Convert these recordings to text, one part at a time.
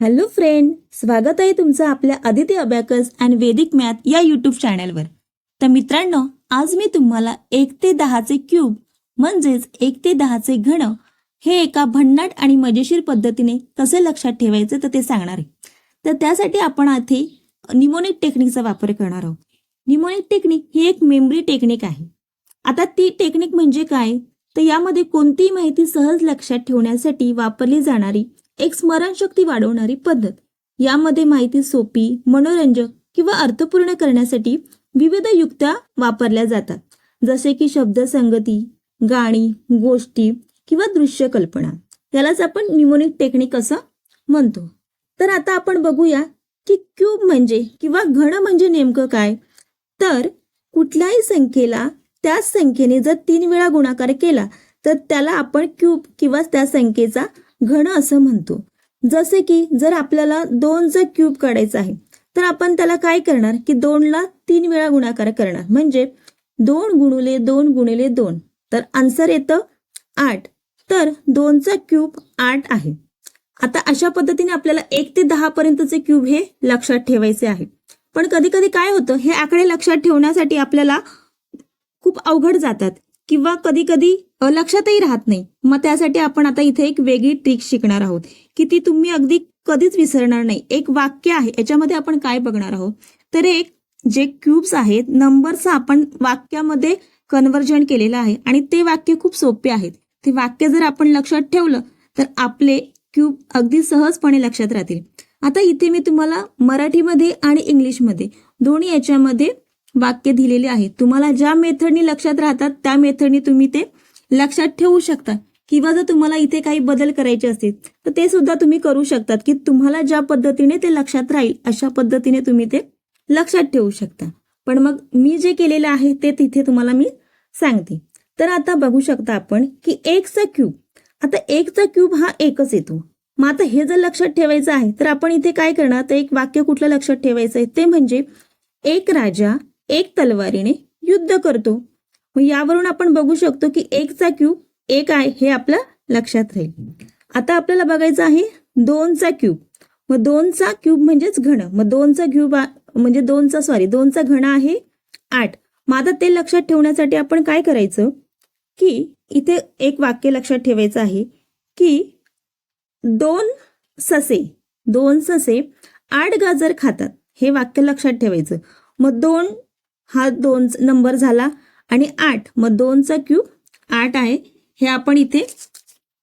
Hello friend स्वागत आहे तुमचं आपल्या Aditi abacus and Vedic math या यूट्यूब चॅनलवर तर मित्रांनो आज मी तुम्हाला एक ते दहाचे क्यूब म्हणजेच एक ते दहाचे घण हे एका भन्नाट आणि मजेशीर पद्धतीने कसे लक्षात ठेवायचे तर ते सांगणार आहे. तर त्यासाठी आपण आधी निमोनिक टेक्निकचा वापर करणार आहोत. निमोनिक टेक्निक ही एक मेमरी टेक्निक आहे. आता ती टेक्निक म्हणजे काय? तर यामध्ये कोणतीही माहिती सहज लक्षात ठेवण्यासाठी वापरली जाणारी एक स्मरणशक्ती वाढवणारी पद्धत. यामध्ये माहिती सोपी मनोरंजक किंवा अर्थपूर्ण करण्यासाठी विविध युक्त्या वापरल्या जातात. जसे की शब्दसंगती गाणी गोष्टी किंवा दृश्य कल्पना. यालाच आपण निमोनिक टेक्निक असं म्हणतो. तर आता आपण बघूया की क्यूब म्हणजे किंवा घन म्हणजे नेमकं काय? तर कुठल्याही संख्येला त्याच संख्येने जर तीन वेळा गुणाकार केला तर त्याला आपण क्यूब किंवा त्या संख्येचा घन असं म्हणतो. जसे की जर आपल्याला दोनचा क्यूब काढायचा आहे तर आपण त्याला काय करणार? की दोनला तीन वेळा गुणाकार करणार. म्हणजे दोन गुणुले दोन गुणिले दोन. तर आन्सर येतं आठ. तर दोनचा क्यूब आठ आहे. आता अशा पद्धतीने आपल्याला एक ते दहा पर्यंतचे क्यूब हे लक्षात ठेवायचे आहे. पण कधी कधी काय होतं हे आकडे लक्षात ठेवण्यासाठी आपल्याला खूप अवघड जातात. किंवा कधी कधी लक्षातही राहत नाही. मग त्यासाठी आपण आता इथे एक वेगळी ट्रिक शिकणार आहोत की ती तुम्ही अगदी कधीच विसरणार नाही. एक वाक्य आहे याच्यामध्ये आपण काय बघणार आहोत? तर एक जे क्यूब्स आहेत नंबरचं आपण वाक्यामध्ये कन्व्हर्जन केलेलं आहे आणि ते वाक्य खूप सोपे आहेत. ते वाक्य जर आपण लक्षात ठेवलं तर आपले क्यूब अगदी सहजपणे लक्षात राहतील. आता इथे मी तुम्हाला मराठीमध्ये आणि इंग्लिशमध्ये दोन्ही याच्यामध्ये वाक्य दिलेले आहे तुम्हाला ज्या मेथडनी लक्षात राहतात त्या मेथडनी तुम्ही ते लक्षात ठेवू शकता. किंवा जर तुम्हाला इथे काही बदल करायचे असतील तर ते सुद्धा तुम्ही करू शकतात की तुम्हाला ज्या पद्धतीने ते लक्षात राहील अशा पद्धतीने तुम्ही ते लक्षात ठेवू शकता. पण मग मी जे केलेलं आहे ते तिथे तुम्हाला मी सांगते. तर आता बघू शकता आपण की एकचा क्यूब आता एकचा क्यूब हा एकच येतो. मग आता हे जर लक्षात ठेवायचं आहे तर आपण इथे काय करणार? तर एक वाक्य कुठलं लक्षात ठेवायचं आहे? ते म्हणजे एक राजा एक तलवारीने युद्ध करतो. मग यावरून आपण बघू शकतो की एकचा क्यूब एक आहे हे आपलं लक्षात राहील. आता आपल्याला बघायचं आहे दोनचा क्यूब मग दोनचा क्यूब म्हणजेच घन. मग दोनचा क्यूब म्हणजे दोनचा सॉरी दोनचा घन आहे आठ. मग आता ते लक्षात ठेवण्यासाठी आपण काय करायचं? की इथे एक वाक्य लक्षात ठेवायचं आहे की दोन ससे दोन ससे आठ गाजर खातात. हे वाक्य लक्षात ठेवायचं. मग दोन हा दोन नंबर झाला. आणि आठ मग दोनचा क्यूब आठ आहे हे आपण इथे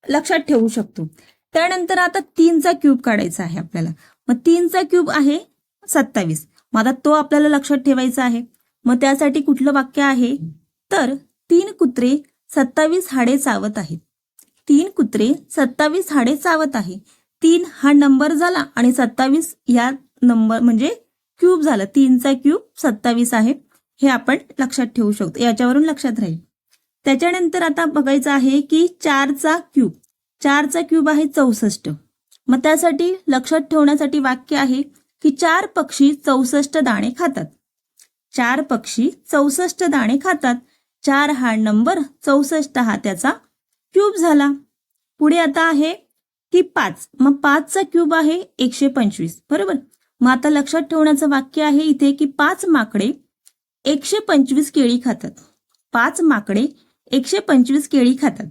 लक्षात ठेवू शकतो. त्यानंतर आता तीनचा क्यूब काढायचा आहे आपल्याला. मग तीनचा क्यूब आहे सत्तावीस. मग आता तो आपल्याला लक्षात ठेवायचा आहे. मग त्यासाठी कुठलं वाक्य आहे? तर तीन कुत्रे सत्तावीस हाडे चावत आहेत. तीन कुत्रे सत्तावीस हाडे चावत आहे. तीन हा नंबर झाला आणि सत्तावीस या नंबर म्हणजे क्यूब झाला. तीनचा क्यूब सत्तावीस आहे. हे आपण लक्षात ठेवू शकतो. याच्यावरून लक्षात राहील. त्याच्यानंतर आता बघायचं आहे की चारचा क्यूब चारचा क्यूब आहे चौसष्ट. मग त्यासाठी लक्षात ठेवण्यासाठी वाक्य आहे की चार पक्षी चौसष्ट दाणे खातात. चार पक्षी चौसष्ट दाणे खातात. चार हा नंबर चौसष्ट हा त्याचा क्यूब झाला. पुढे आता आहे की पाच. मग पाचचा क्यूब आहे एकशे पंचवीस. बरोबर? मग आता लक्षात ठेवण्याचं वाक्य आहे इथे की पाच माकडे एकशे पंचवीस केळी खातात. पाच माकडे एकशे पंचवीस केळी खातात.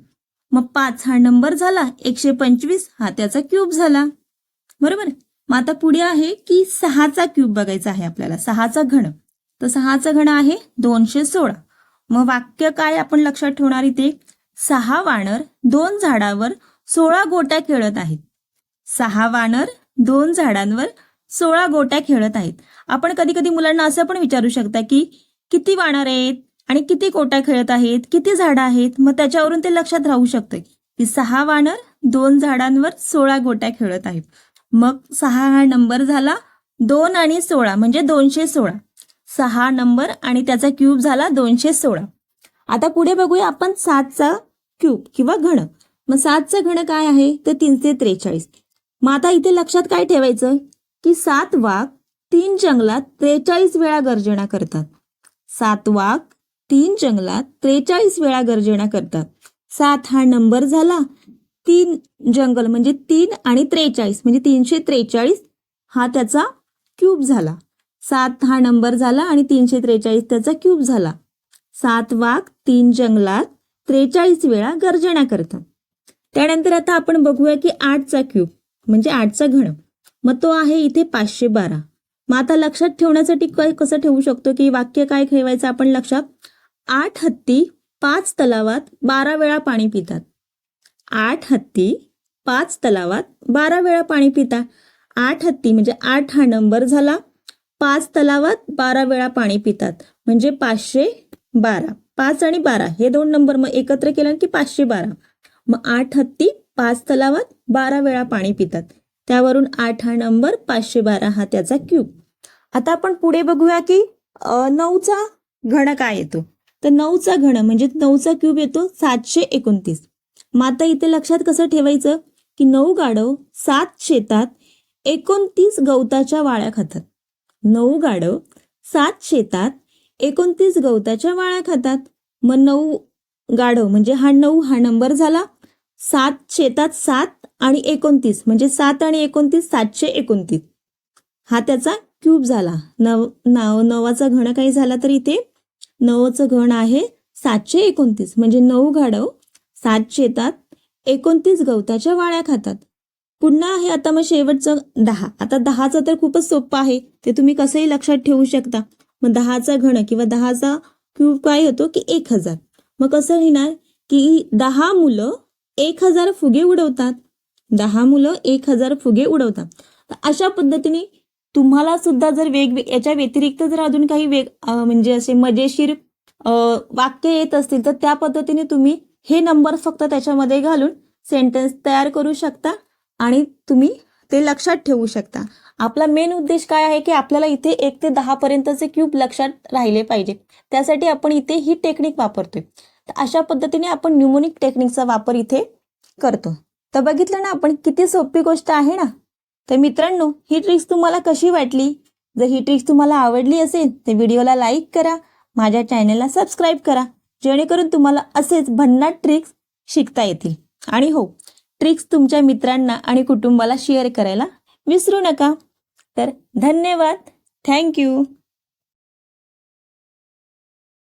मग पाच हा नंबर झाला एकशे पंचवीस हा त्याचा क्यूब झाला. बरोबर? मग आता पुढे आहे की सहाचा क्यूब बघायचा आहे आपल्याला. सहाचा घण तर सहाचा घण आहे दोनशे सोळा. मग वाक्य काय आपण लक्षात ठेवणार इथे? सहा वानर दोन झाडावर सोळा गोट्या खेळत आहेत. सहा वानर दोन झाडांवर सोळा गोट्या खेळत आहेत. आपण कधी कधी मुलांना असं पण विचारू शकता की किती वानर आहेत आणि किती गोट्या खेळत आहेत किती झाडं आहेत मग त्याच्यावरून ते लक्षात राहू शकतं की सहा वानर दोन झाडांवर सोळा गोट्या खेळत आहेत. मग सहा हा नंबर झाला दोन आणि सोळा म्हणजे दोनशे सोळा. सहा नंबर आणि त्याचा क्यूब झाला दोनशे सोळा. आता पुढे बघूया आपण सातचा क्यूब किंवा घन मग सातचं घन काय आहे? तर तीनशे त्रेचाळीस. मग आता इथे लक्षात काय ठेवायचं? की सात वाघ तीन जंगलात त्रेचाळीस वेळा गर्जना करतात. सात वाघ तीन जंगलात त्रेचाळीस वेळा गर्जना करतात. सात हा नंबर झाला. तीन जंगल म्हणजे तीन आणि त्रेचाळीस म्हणजे तीनशे त्रेचाळीस हा त्याचा क्यूब झाला. सात हा नंबर झाला आणि तीनशे त्रेचाळीस त्याचा क्यूब झाला. सात वाघ तीन जंगलात त्रेचाळीस वेळा गर्जना करतात. त्यानंतर आता आपण बघूया की आठचा क्यूब म्हणजे आठचा घन. मग तो आहे इथे पाचशे बारा. मग आता लक्षात ठेवण्यासाठी काय कसं ठेवू शकतो की वाक्य काय ठेवायचं आपण लक्षात? आठ हत्ती पाच तलावात बारा वेळा पाणी पितात. आठ हत्ती पाच तलावात बारा वेळा पाणी पितात आठ हत्ती म्हणजे आठ हा नंबर झाला. पाच तलावात बारा वेळा पाणी पितात. म्हणजे पाचशे बारा. पाच आणि बारा हे दोन नंबर मग एकत्र केलं की पाचशे बारा. मग आठ हत्ती पाच तलावात बारा वेळा पाणी पितात. त्यावरून आठ हा नंबर पाचशे बारा हा त्याचा क्यूब आता आपण पुढे बघूया की नऊचा घण काय येतो? तर नऊचा घण म्हणजे नऊचा क्यूब येतो सातशे एकोणतीस. मग आता इथे लक्षात कसं ठेवायचं? की नऊ गाढव सात शेतात एकोणतीस गवताच्या वाळ्या खातात. नऊ गाढव सात शेतात एकोणतीस गवताच्या वाळ्या खातात. मग नऊ गाढव म्हणजे हा नऊ हा नंबर झाला. सात शेतात सात आणि एकोणतीस म्हणजे सात आणि एकोणतीस सातशे एकोणतीस. हा त्याचा क्यूब झाला. नव नाव नवाचा घण काही झाला तर इथे नवचं घन आहे सातशे एकोणतीस म्हणजे नऊ घाडव सात शेतात एकोणतीस गवताच्या वाळ्या खातात. पुन्हा आहे आता मग शेवटचं दहा. आता दहाचं तर खूपच सोपं आहे. ते तुम्ही कसंही लक्षात ठेवू शकता. मग दहाचा घण किंवा दहाचा क्यूब काय होतो की एक हजार. मग कसं लिहिणार? की दहा मुलं एक हजार फुगे उडवतात. दहा मुलं एक हजार फुगे उडवतात तर अशा पद्धतीने तुम्हाला सुद्धा जर वेग याच्या व्यतिरिक्त जर अजून काही वेग म्हणजे असे मजेशीर वाक्य येत असतील तर त्या पद्धतीने तुम्ही हे नंबर फक्त त्याच्यामध्ये घालून सेंटेन्स तयार करू शकता आणि तुम्ही ते लक्षात ठेवू शकता. आपला मेन उद्देश काय आहे की आपल्याला इथे एक ते दहा पर्यंतचे क्यूब लक्षात राहिले पाहिजे. त्यासाठी आपण इथे ही टेक्निक वापरतोय. तर अशा पद्धतीने आपण न्यूमोनिक टेक्निकचा वापर इथे करतो. तर बघितलं ना आपण किती सोपी गोष्ट आहे ना. तर मित्रांनो ही ट्रिक्स तुम्हाला कशी वाटली? जर ही ट्रिक्स तुम्हाला आवडली असेल तर व्हिडिओला लाईक करा माझ्या चॅनलला सबस्क्राईब करा जेणेकरून तुम्हाला असेच भन्नाट ट्रिक्स शिकता येतील. आणि हो ट्रिक्स तुमच्या मित्रांना आणि कुटुंबाला शेअर करायला विसरू नका. तर धन्यवाद. थँक्यू